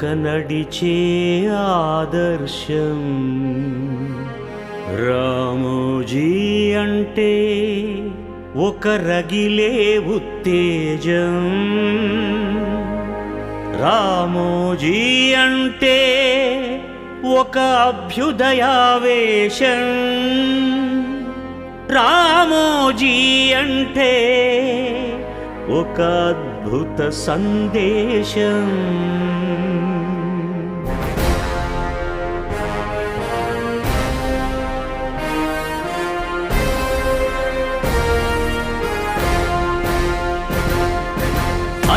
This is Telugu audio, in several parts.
ఒక నడిచే ఆదర్శం. రామోజీ అంటే ఒక రగిలే ఉత్తేజం. రామోజీ అంటే ఒక అభ్యుదయావేశం. రామోజీ అంటే ఒక అద్భుత సందేశం.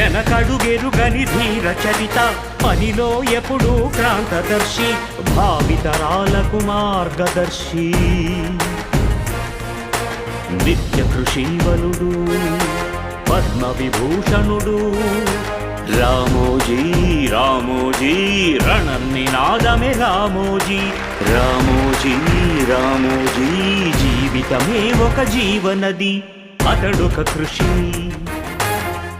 వెనకడుగెరుగని ధీర చరిత పనిలో ఎప్పుడూ క్రాంతదర్శి భావితరాలకు మార్గదర్శి నిత్య కృషీవనుడు పద్మ విభూషణుడు రామోజీ రామోజీ రణనినాదమే రామోజీ రామోజీ రామోజీ జీవితమే ఒక జీవనది అతడొక కృషి.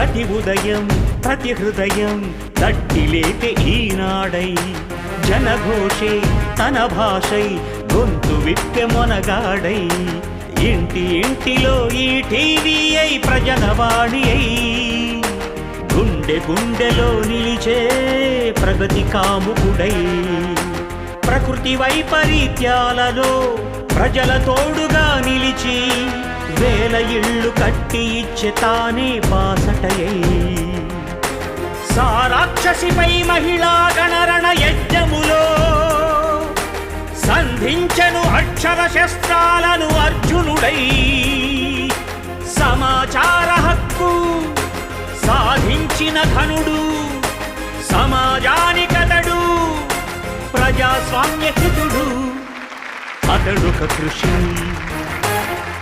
ప్రతి ఉదయం ప్రతి హృదయం తట్టిలేతే ఈనాడై. జనఘోషే తన భాషై గొంతు విప్పె మొనగాడై. ఇంటి ఇంటిలో ఈ టీవీ అయి ప్రజలవాణి అయి. గుండె గుండెలో నిలిచే ప్రగతి కాముకుడై. ప్రకృతి వైపరీత్యాలలో ప్రజల తోడుగా నిలిచి వేల ఇళ్ళు కట్టి ఇచ్చే తానే బాసటయై. సారాక్షసిపై మహిళా గణరణ యజ్ఞములో సంధించను అక్షర శస్త్రాలను అర్జునుడై. సమాచార హక్కు సాధించిన ఘనుడు సమాజానికతడు ప్రజాస్వామ్య హితుడు అతడొక కృషి.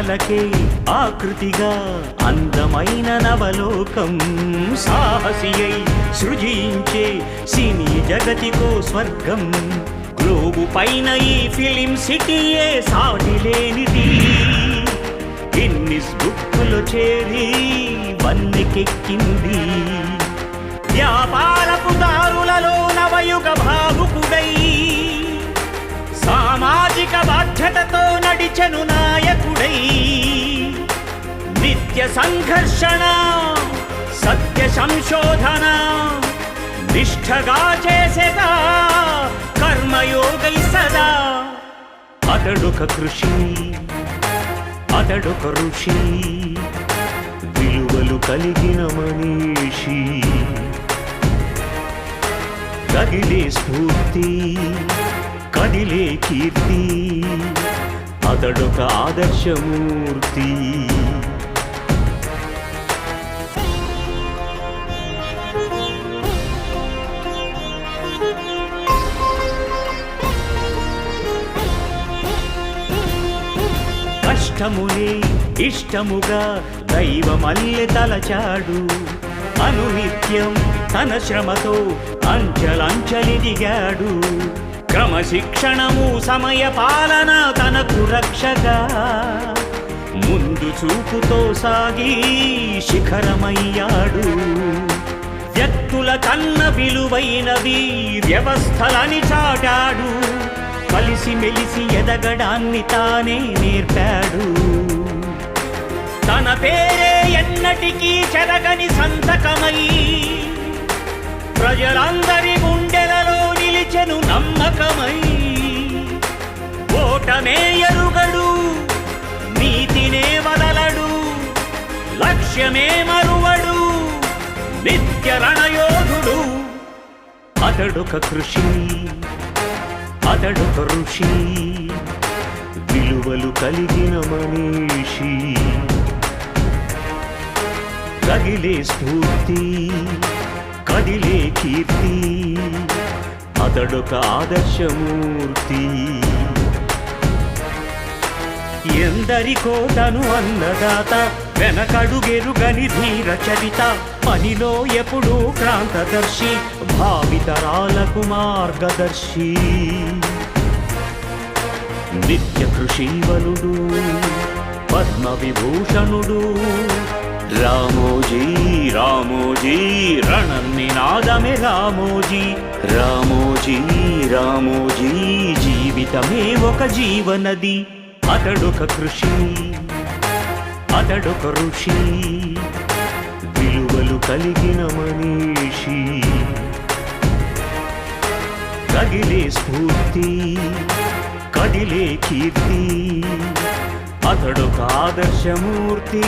కలకే ఆకృతిగా అందమైన నవలోకం సాహసియై సృజించే సినీ జగతికో స్వర్గం. గ్లోబు పైన ఈ ఫిలిం సిటీయే సాటి లేనిది గిన్నిస్ బుక్కులో చేరి వన్నెకెక్కింది. వ్యాపారపు దారులలో నవయుగ భావుకుడై సామాజిక బాధ్యతతో నడిచెను నిత్య సంఘర్షణ సత్య సంశోధన నిష్ఠగా చేసేదా కర్మయోగై సదా. అతడొక కృషి అతడొక ఋషి విలువలు కలిగిన మనీషి. కదిలే స్ఫూర్తి కదిలే కీర్తి అతడొక ఆదర్శమూర్తి. ఇష్టమునే ఇష్టముగా దైవమల్లె తలచాడు. అనునిత్యం తన శ్రమతో అంచలంచలిదిగాడు క్రమశిక్షణము సమయ పాలన తనకు రక్షగా. ముందు చూపుతో సాగి శిఖరమయ్యాడు. వ్యక్తుల కన్న విలువైనవి వ్యవస్థలని చాటాడు. కలిసి మెలిసి ఎదగడాన్ని తానే నేర్పాడు. తన పేరే ఎన్నటికీ చెరగని సంతకమై ప్రజలందరి గుండెలలో నిలిచెను నమ్మకమై. ఓటమే ఎరుగడు నీతినే వదలడు లక్ష్యమే మరువడు నిత్య రణయోధుడు. అతడొక కృషి అతడొక ఋషి. విలువలు కలిగిన మనీషి. కదిలే స్ఫూర్తి కదిలే కీర్తి అతడొక ఆదర్శమూర్తి. ఎందరికో తను అన్నదాత వెనకడుగెరుగని ధీర చరిత పనిలో ఎప్పుడూ క్రాంతదర్శి భావితరాలకు మార్గదర్శి. నిత్య కృషీవలుడు పద్మ విభూషణుడు రామోజీ రామోజీ రణనినాదమే రామోజీ. రామోజీ రామోజీ జీవితమే ఒక జీవనది. అతడొక కృషి అతడొక ఋషి. విలువలు కలిగిన మనీషి. కదిలే స్ఫూర్తి కదిలే కీర్తి అతడొక ఆదర్శమూర్తి